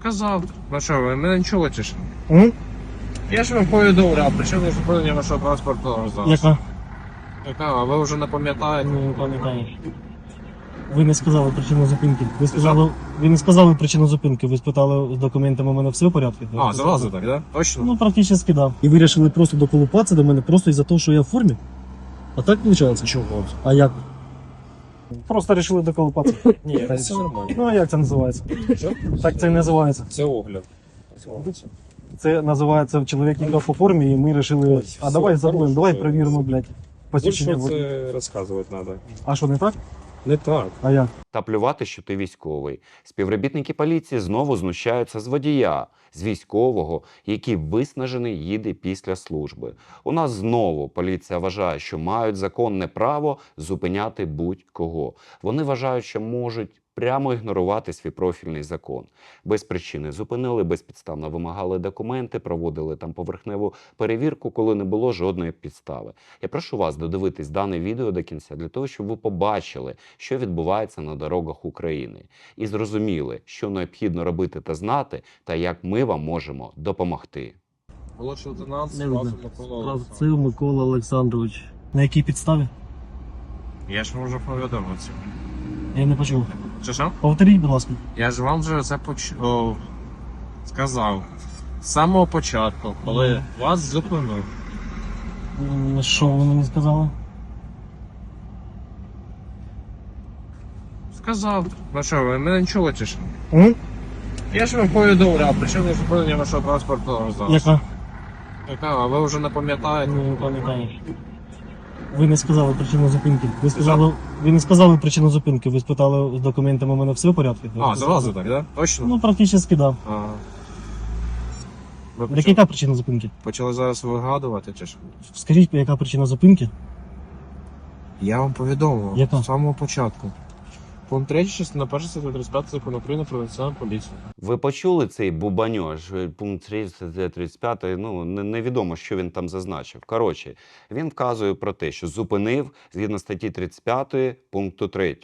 Сказав. Ну що, ви мене не чуєте ж? М? Я ж вам повідомляв, причому зупинення вашого транспортного засобу. Яка? Яка? А ви вже не пам'ятаєте? Не пам'ятаю. Ви не сказали причину зупинки. Ви сказали, ви не сказали причину зупинки. Ви спитали з документами у мене все в порядку? А, зразу так, да? Точно? Ну, практично да. І вирішили просто доколупатися до мене просто із-за того, що я в формі? А так виходить? Чого? А як? Просто вирішили доколупатися. Ні, Та все нормально. Ну а як це називається? Що? Так це і називається. Це огляд. Це називається чоловік їхав по формі, і ми вирішили. А все, давай забудемо, давай перевіримо, блядь. Посвідчення. Більше водія. це розказувати треба. А що не так? Не так. А як? та плювати, що ти військовий. Співробітники поліції знову знущаються з водія, з військового, який виснажений їде після служби. У нас знову поліція вважає, що мають законне право зупиняти будь-кого. Вони вважають, що можуть прямо ігнорувати свій профільний закон. Без причини зупинили, безпідставно вимагали документи, проводили там поверхневу перевірку, коли не було жодної підстави. Я прошу вас додивитись дане відео до кінця для того, щоб ви побачили, що відбувається на дорогах України, і зрозуміли, що необхідно робити та знати, та як ми вам можемо допомогти. Молодший лейтенант Не Микола Кравцев Олександрович. Микола Олександрович. На якій підставі? Я ж вам вже повідомив. Я не почув. Чи що? Повторіть, будь ласка. Я ж вам вже це поч... О, сказав. З самого початку, коли вас зупинив. М, Що ви мені сказали? Сказав. Ну що, ви мене не чуєте ж? М? Я ж вам повідомляв, причому зупинення вашого транспортного засобу. Яка? Яка? А ви вже не пам'ятаєте? Не пам'ятаю. Ви не сказали причину зупинки. Ви сказали, ви не сказали причину зупинки. Ви спитали з документами у мене все в порядку? А, зразу так, да? Точно? Ну, практично да. А. Ви Яка почали, причина зупинки? почали зараз вигадувати, чи що? Скажіть, яка причина зупинки? Я вам повідомив Яка? з самого початку. Пункт 3, частина 1 статті 35 закону України про національну поліцію. Ви почули цей бубаньож, пункт пункт 30, 35, ну не- невідомо, що він там зазначив. Коротше, він вказує про те, що зупинив згідно статті 35 пункту 3.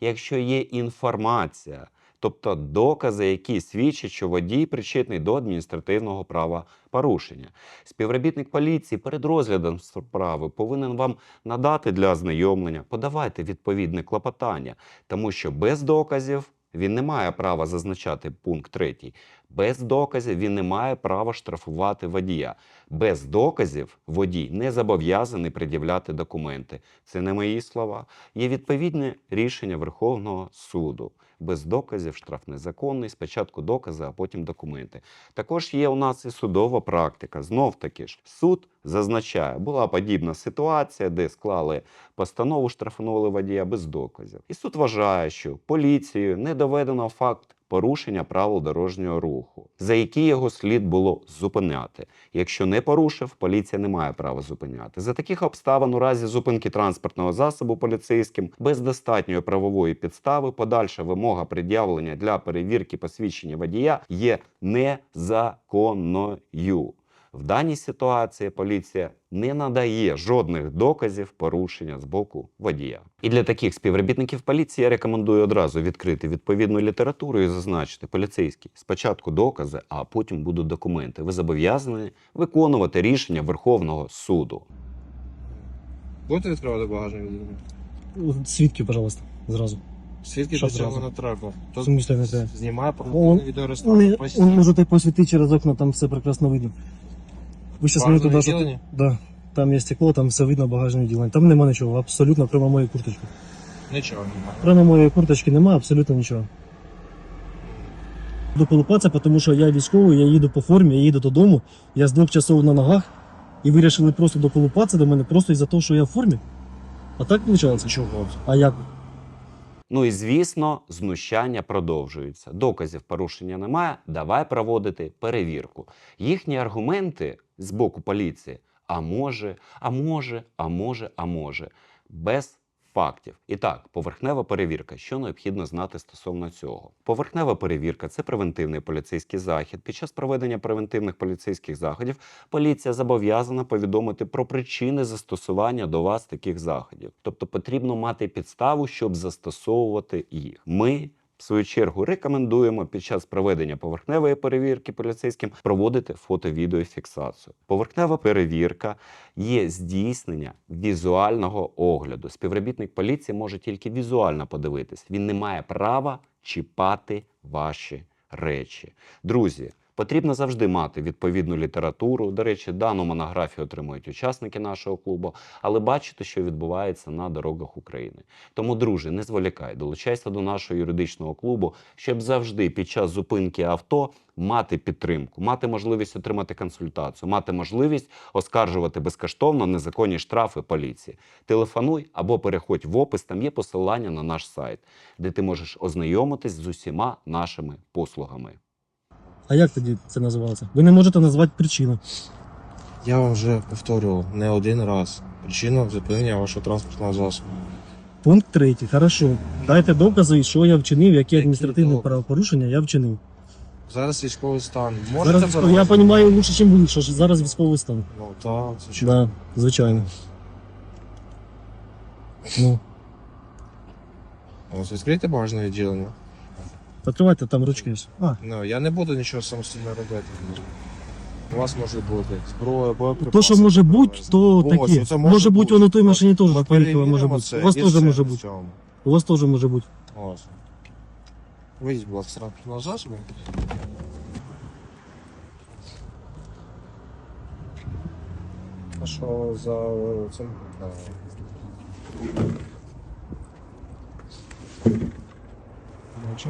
Якщо є інформація, тобто докази, які свідчать, що водій причетний до адміністративного права порушення. Співробітник поліції перед розглядом справи повинен вам надати для ознайомлення, подавайте відповідне клопотання, тому що без доказів він не має права зазначати пункт 3. Без доказів він не має права штрафувати водія. Без доказів водій не зобов'язаний пред'являти документи. Це не мої слова. Є відповідне рішення Верховного суду. Без доказів штраф незаконний. Спочатку докази, а потім документи. Також є у нас і судова практика. Знов таки ж суд зазначає, була подібна ситуація, де склали постанову, штрафували водія без доказів. І суд вважає, що поліцією не доведено факт порушення правил дорожнього руху, за які його слід було зупиняти. Якщо не порушив, поліція не має права зупиняти. За таких обставин у разі зупинки транспортного засобу поліцейським без достатньої правової підстави подальша вимога пред'явлення для перевірки посвідчення водія є незаконною. В даній ситуації поліція не надає жодних доказів порушення з боку водія. І для таких співробітників поліції я рекомендую одразу відкрити відповідну літературу і зазначити поліцейський спочатку докази, а потім будуть документи. Ви зобов'язані виконувати рішення Верховного суду. Будете відкривати багажник відділення? Свідки, пожалуйста, зразу. Свідки Що до цього зразу? не треба. В смысле не треба? Знімає Он- проти відеореєстрацію. Ви можете посвітити через окна, там все прекрасно видно. Ви зараз не туди, що... Да. Там є стекло, там все видно, багажне відділення. Там нема нічого, абсолютно прямо моєї курточки. Нічого немає. Прямо моєї курточки немає, абсолютно нічого. Буду колупатися, тому що я військовий, я їду по формі, я їду додому, я з двох часов на ногах, і вирішили просто доколупатися до мене просто із-за того, що я в формі. А так виходить? Чого? А як? Ну і звісно, знущання продовжуються. Доказів порушення немає. Давай проводити перевірку. Їхні аргументи з боку поліції: а може, а може, а може, а може, без фактів. І так, поверхнева перевірка. Що необхідно знати стосовно цього? Поверхнева перевірка це превентивний поліцейський захід. Під час проведення превентивних поліцейських заходів поліція зобов'язана повідомити про причини застосування до вас таких заходів. Тобто потрібно мати підставу, щоб застосовувати їх. Ми В свою чергу рекомендуємо під час проведення поверхневої перевірки поліцейським проводити фото-відеофіксацію. Поверхнева перевірка є здійснення візуального огляду. Співробітник поліції може тільки візуально подивитись. Він не має права чіпати ваші речі. Друзі, потрібно завжди мати відповідну літературу. До речі, дану монографію отримують учасники нашого клубу, але бачите, що відбувається на дорогах України. Тому, друже, не зволікай, долучайся до нашого юридичного клубу, щоб завжди під час зупинки авто мати підтримку, мати можливість отримати консультацію, мати можливість оскаржувати безкоштовно незаконні штрафи поліції. Телефонуй або переходь в опис, там є посилання на наш сайт, де ти можеш ознайомитись з усіма нашими послугами. А як тоді це називається? Ви не можете назвати причину. Я вам вже повторював не один раз. Причина зупинення вашого транспортного засобу. Пункт третій. Хорошо. Дайте докази, що я вчинив, які адміністративні докази? правопорушення я вчинив. Зараз військовий стан. Зараз Можете військовий- я розумію лучше, ніж ви, що ж зараз військовий стан. Ну так, звичайно. Да, звичайно. Ну, Ось відкрийте багажне відділення. відкривайте там ручки. А, Ну, я не буду нічого самостійно робити. У вас може бути зброя, боєприпаси. то, що може бути, то Ось, таке. оце Може бути, воно на той машині теж Ми поїхало, може перевіримо бути. це У вас і теж все може в бути. цьому. У вас теж може бути. Ось. Вийдіть, будь ласка, з транспортного засобу. А що за е, цим? Бачу.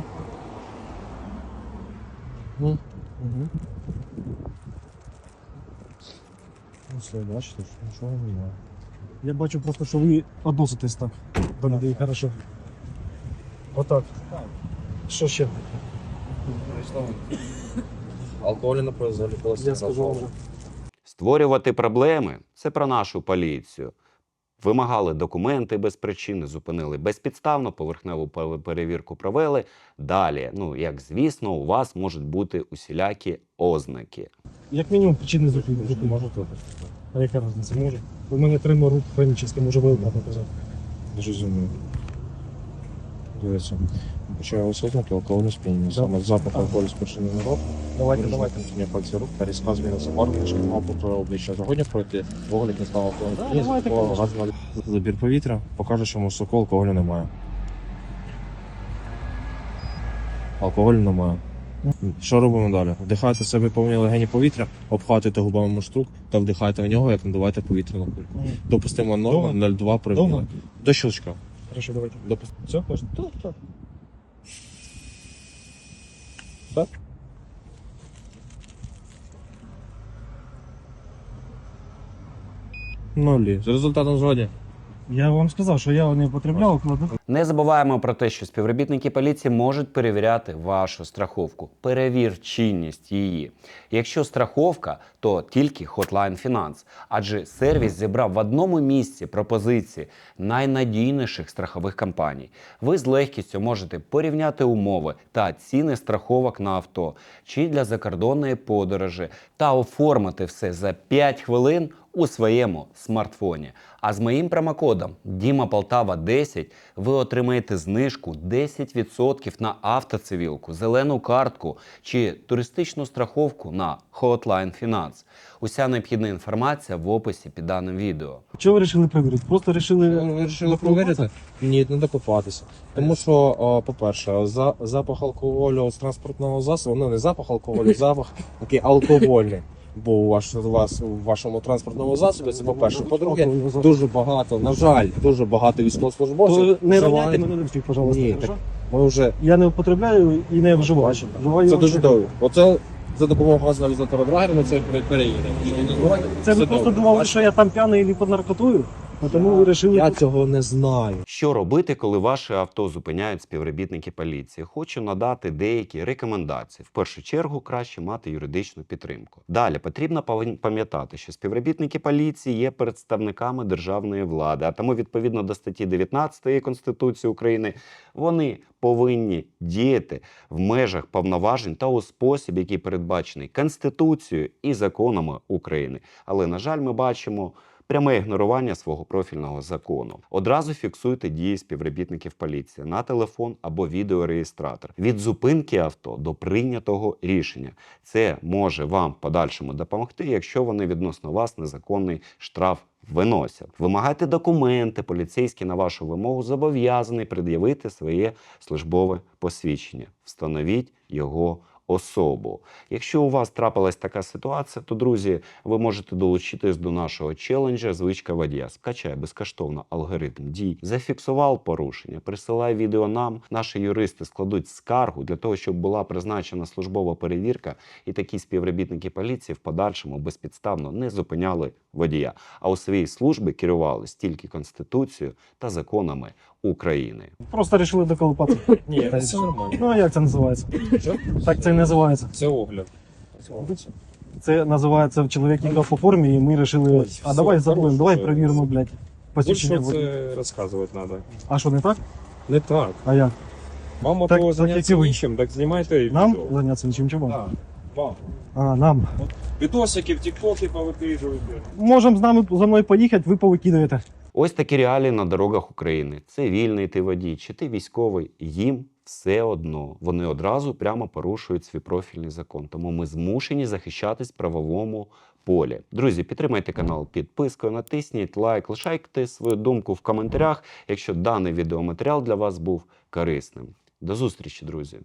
Все, бачите, що нічого немає. Я бачу просто, що ви відноситесь так до людей, хорошо. Отак. Що ще? Алкоголь, на произволі Я скажу вам. Створювати проблеми це про нашу поліцію. Вимагали документи без причини, зупинили безпідставно, поверхневу перевірку провели. Далі, ну як звісно, у вас можуть бути усілякі ознаки. Як мінімум причини зупинки. Можете? А яка різниця? Може? У мене трима рук хронічно, може вилка показати. Розумію. Дивіться. Почав осознати алкогольне сп'яніння. Саме запах алкоголю спричинений на рот. Давайте, давайте. знакомі пальці рук та різка зміна забарвлення, що мав по обличчя. Загодні пройти, огляд не став алкоголю. Да, давайте, конечно. Забір повітря покаже, що в соку алкоголю немає. Алкоголю немає. Що робимо далі? Вдихайте себе повні легені повітря, обхватуйте губами муштрук та вдихайте в нього, як надуваєте повітряну кульку. Допустимо норма 0,2 проміла. До щелчка. Хорошо, давайте. Допустимо. Все, можна? Так, так. Так? Нулі. З результатом згоді. Я вам сказав, що я не потребляв, кладу. Не забуваємо про те, що співробітники поліції можуть перевіряти вашу страховку. Перевір чинність її. Якщо страховка, то тільки Hotline Finance, адже сервіс зібрав в одному місці пропозиції найнадійніших страхових компаній. Ви з легкістю можете порівняти умови та ціни страховок на авто чи для закордонної подорожі та оформити все за 5 хвилин у своєму смартфоні. А з моїм промокодом Діма Полтава 10 ви отримаєте знижку 10% на автоцивілку, зелену картку чи туристичну страховку на Hotline Finance. Уся необхідна інформація в описі під даним відео. Чого ви вирішили перевірити? Просто вирішили. Вирішили провірити? Ні, не докопатися. Тому що, по-перше, за, запах алкоголю з транспортного засобу, ну не запах алкоголю, запах такий алкогольний. Бо у вас, у вашому транспортному засобі це по-перше. По-друге, дуже багато, на жаль, дуже багато військовослужбовців. Не роняйте мене на всіх, пожалуйста. Ні, так Ми вже Я не употребляю і не вживаю. Це дуже добре. Оце за допомогою газоаналізатора драгера ми це переїдемо. Це ви просто думали, що я там п'яний і під наркотою? А тому ви вирішили. Я цього не знаю. Що робити, коли ваше авто зупиняють співробітники поліції? Хочу надати деякі рекомендації. В першу чергу краще мати юридичну підтримку. Далі потрібно пам'ятати, що співробітники поліції є представниками державної влади, а тому відповідно до статті 19 Конституції України вони повинні діяти в межах повноважень та у спосіб, який передбачений Конституцією і законами України. Але на жаль, ми бачимо пряме ігнорування свого профільного закону. Одразу фіксуйте дії співробітників поліції на телефон або відеореєстратор від зупинки авто до прийнятого рішення. Це може вам подальшому допомогти, якщо вони відносно вас незаконний штраф виносять. Вимагайте документи. Поліцейський на вашу вимогу зобов'язаний пред'явити своє службове посвідчення. Встановіть його особу. Якщо у вас трапилась така ситуація, то друзі, ви можете долучитись до нашого челенджа Звичка водія. Скачай безкоштовно алгоритм дій, зафіксував порушення, присилай відео нам. Наші юристи складуть скаргу для того, щоб була призначена службова перевірка, і такі співробітники поліції в подальшому безпідставно не зупиняли водія, а у своїй службі керувались тільки конституцією та законами України. Просто вирішили доколупатися. Ні, Та це все. нормально. Ну а як це називається? Що? Так це і називається. Це огляд. Це називається чоловік їхав по формі, і ми вирішили, Ой, а все, давай забудемо, хорошо. давай перевіримо, блядь. Більше Посвідчення. це розказувати треба. А що, не так? Не так. А як? Вам Так- так, так, зайнятися як і ви. нічим, так знімайте і Нам відео. зайнятися нічим чим вам? Так, вам. А, нам. Відосики в тіктокі повикидуєте. Можемо з нами за мною поїхати, ви повикидаєте. Ось такі реалії на дорогах України. Цивільний ти водій, чи ти військовий, їм все одно. Вони одразу прямо порушують свій профільний закон. Тому ми змушені захищатись в правовому полі. Друзі, підтримайте канал підпискою, натисніть лайк, лишайте свою думку в коментарях, якщо даний відеоматеріал для вас був корисним. До зустрічі, друзі!